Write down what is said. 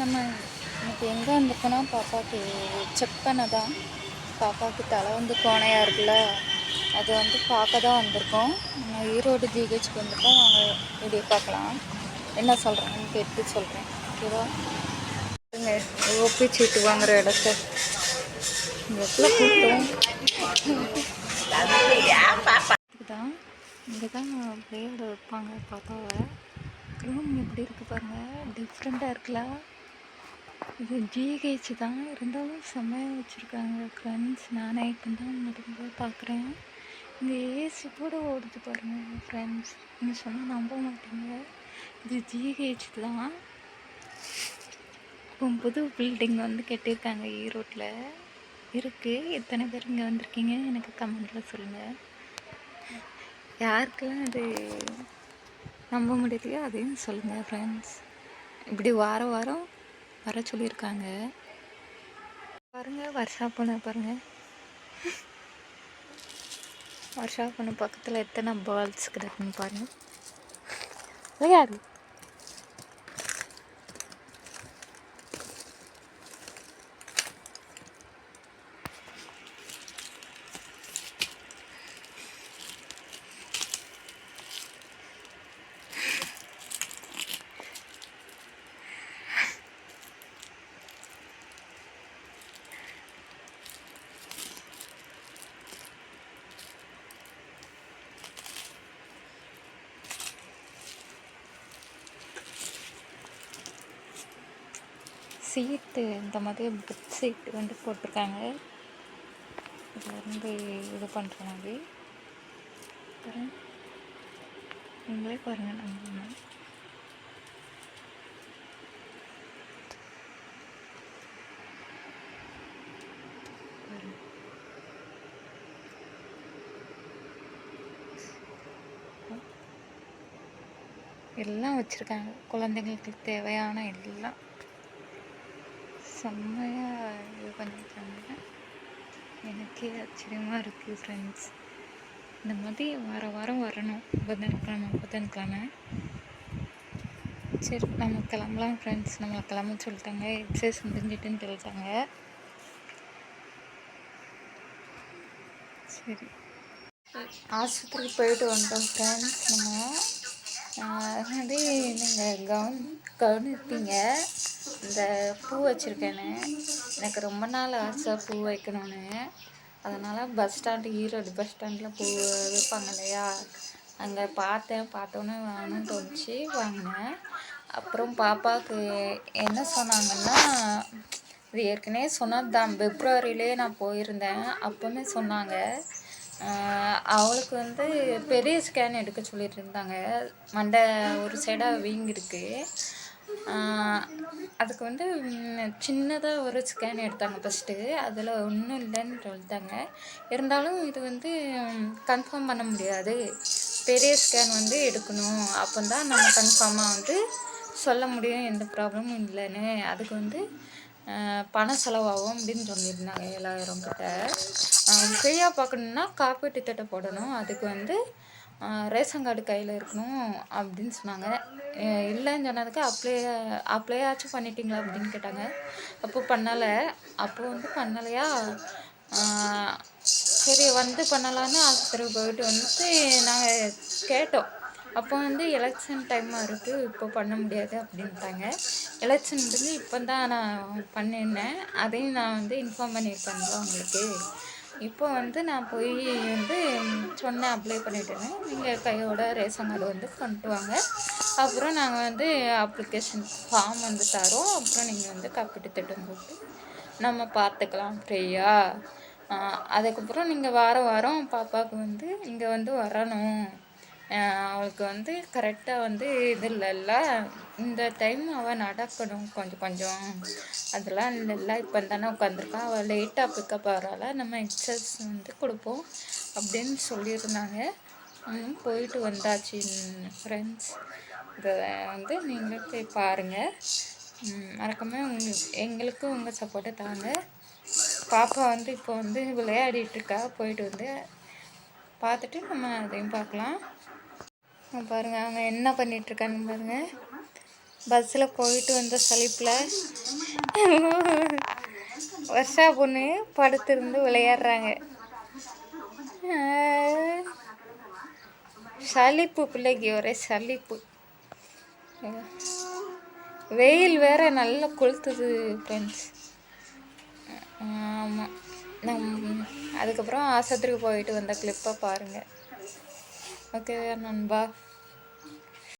நம்ம இன்னைக்கு எங்கே வந்திருக்கோன்னா பாப்பாவுக்கு செக் பண்ண தான் பாப்பாவுக்கு தலை வந்து கோணையாக இருக்குல்ல அது வந்து பார்க்க தான் வந்திருக்கோம். நம்ம ஈரோடு ஜிஹெச்க்கு வந்திருக்கோம் வாங்க வீடியோ பார்க்கலாம். என்ன சொல்கிறேன்னு கேட்டு சொல்கிறேன் ஓகேவா? ஓபி சீட்டு வாங்குற இடத்த. இங்கே எவ்வளோ கூட்டம் தான் இங்கே தான் விளையாட வைப்பாங்க பாப்பாவை. ரூம் எப்படி இருக்குது பாருங்கள் டிஃப்ரெண்ட்டாக இருக்குல்ல. இது ஜிஹெச் தான். இருந்தாலும் செம்மையாக வச்சுருக்காங்க. ஃப்ரெண்ட்ஸ் நானே இப்போ தான் முதல்ல பார்க்குறேன் இந்த ஏசி கூட ஓடுது பாருங்கள் ஃப்ரெண்ட்ஸ் நீங்கள் சொன்னால் நம்ப மாட்டீங்க. இது ஜிஹெச் தான். இப்போ புது பில்டிங் வந்து கட்டியிருக்காங்க e ஈரோட்டில் இருக்குது எத்தனை பேர் இங்கே வந்திருக்கீங்க? எனக்கு கமெண்ட்டில் சொல்லுங்கள் யாருக்கெல்லாம் அது நம்ப முடியலையோ அதையும் சொல்லுங்கள் ஃப்ரெண்ட்ஸ் இப்படி வாரம் வாரம் வர சொல்லியிருக்காங்க. பாருங்க வருஷா பொண்ணு பாருங்க. வருஷா பொண்ணு பக்கத்தில் எத்தனை பால்ஸ் கிடக்குன்னு பாருங்க. யார்? சீட்டு இந்த மாதிரி புக் சீட்டு வந்து போட்டிருக்காங்க. இதில் இருந்து இது பண்ணுற மாதிரி. அப்புறம் நீங்களே பாருங்கள் நம்ம எல்லாம் வச்சுருக்காங்க. குழந்தைங்களுக்கு தேவையான எல்லாம். செம்மையாக இது பண்ணியிருக்காங்க. எனக்கே ஆச்சரியமாக இருக்குது ஃப்ரெண்ட்ஸ் இந்த மாதிரி வார வாரம் வரணும். புதன்கிழமை புதன்கிழமை. சரி நம்ம கிளம்பலாம் ஃப்ரெண்ட்ஸ் நம்மளை கிளம்ப சொல்லிட்டாங்க. எக்ஸசைஸ் முடிஞ்சிட்டுன்னு சொல்லிட்டாங்க. சரி. ஆஸ்பத்திரிக்கு போயிட்டு வந்தோம் ஃப்ரெண்ட்ஸ் நம்ம வந்து நீங்கள் கவன் கவனிப்பீங்க. இந்த பூ வச்சுருக்கேன்னு. எனக்கு ரொம்ப நாள் ஆசை பூ வைக்கணும்னு. அதனால் பஸ் ஸ்டாண்டு ஈரோடு பஸ் ஸ்டாண்டில் பூ வைப்பாங்க இல்லையா? அங்கே பார்த்தேன் பார்த்தோன்னே வாங்கணும்னு தோணுச்சு வாங்கினேன். அப்புறம் பாப்பாவுக்கு என்ன சொன்னாங்கன்னா இது ஏற்கனவே சொன்னது தான் பிப்ரவரியிலே நான் போயிருந்தேன். அப்போவுமே சொன்னாங்க. அவளுக்கு வந்து பெரிய ஸ்கேன் எடுக்க சொல்லிட்டு இருந்தாங்க மண்டை ஒரு சைடாக வீங்கிருக்கு. அதுக்கு வந்து சின்னதாக ஒரு ஸ்கேன் எடுத்தாங்க ஃபஸ்ட்டு அதில் ஒன்றும் இல்லைன்னு சொல்லிட்டாங்க. இருந்தாலும் இது வந்து கன்ஃபார்ம் பண்ண முடியாது. பெரிய ஸ்கேன் வந்து எடுக்கணும். அப்போ தான் நம்ம கன்ஃபார்மாக வந்து சொல்ல முடியும். எந்த ப்ராப்ளமும் இல்லைன்னு. அதுக்கு வந்து பண பணம் செலவாகும் அப்படின்னு சொல்லியிருந்தாங்க ஏழாயிரம் கிட்ட. ஃப்ரீயாக பார்க்கணுன்னா காப்பீட்டு திட்டம் போடணும். அதுக்கு வந்து ரேஷன் கார்டு கையில் இருக்கணும் அப்படின்னு சொன்னாங்க. இல்லைன்னு சொன்னதுக்கு அப்ளை அப்ளை ஆச்சும் பண்ணிட்டீங்களா அப்படின்னு கேட்டாங்க. அப்போ பண்ணலை. அப்போ வந்து பண்ணலையா? சரி வந்து பண்ணலான்னு ஆஸ்பத்திரி போயிட்டு வந்துட்டு நாங்கள் கேட்டோம். அப்போ வந்து எலெக்ஷன் டைமாக இருக்குது இப்போ பண்ண முடியாது அப்படின்ட்டாங்க. எலெக்ஷன் முடிஞ்சு இப்போ தான் நான் பண்ணியிருந்தேன். அதையும் நான் வந்து இன்ஃபார்ம் பண்ணியிருப்பேன்ல உங்களுக்கு. இப்போ வந்து நான் போய் வந்து சொன்னேன் அப்ளை பண்ணிட்டேன்னு நீங்கள் கையோட ரேஷன் கார்டு வந்து கொண்டு வாங்க. அப்புறம் நாங்கள் வந்து அப்ளிகேஷன் ஃபார்ம் வந்து தரோம். அப்புறம் நீங்கள் வந்து காப்பீட்டு திட்டம் போட்டு நம்ம பார்த்துக்கலாம் ஃப்ரீயாக அதுக்கப்புறம் நீங்கள் வாரம் வாரம் பாப்பாவுக்கு வந்து இங்கே வந்து வரணும். அவளுக்கு வந்து கரெக்டாக வந்து இது இல்லைல்ல. இந்த டைம் அவள் நடக்கணும். கொஞ்சம் கொஞ்சம். அதெல்லாம் இல்லைல்ல. இப்போ தானே உட்காந்துருக்கா அவள் லேட்டாக பிக்கப் ஆகிறால நம்ம எக்ஸஸ் வந்து கொடுப்போம் அப்படின்னு சொல்லியிருந்தாங்க. போயிட்டு வந்தாச்சு ஃப்ரெண்ட்ஸ் இதை வந்து நீங்களும் போய் பாருங்கள் மறக்காமல் உங்க எங்களுக்கும் உங்கள் சப்போர்ட்டை தாங்க. பாப்பா வந்து இப்போ வந்து விளையாடிட்டுருக்கா போயிட்டு வந்து பார்த்துட்டு நம்ம அதையும் பார்க்கலாம். பாருங்கள் அவங்க என்ன பண்ணிட்டு இருக்காங்க பஸ்ஸில் போயிட்டு வந்த சலிப்பில் வருஷா பொண்ணு படுத்திருந்து விளையாடுறாங்க. சளிப்பு சலிப்பு பிள்ளைக்கு ஒரே சளிப்பு வெயில் வேற நல்லா கொளுத்துது ஃப்ரெண்ட்ஸ் ஆமாம் நம் அதுக்கப்புறம் ஆஸ்பத்திரிக்கு போயிட்டு வந்த கிளிப்பை பாருங்கள் Hak ederden var.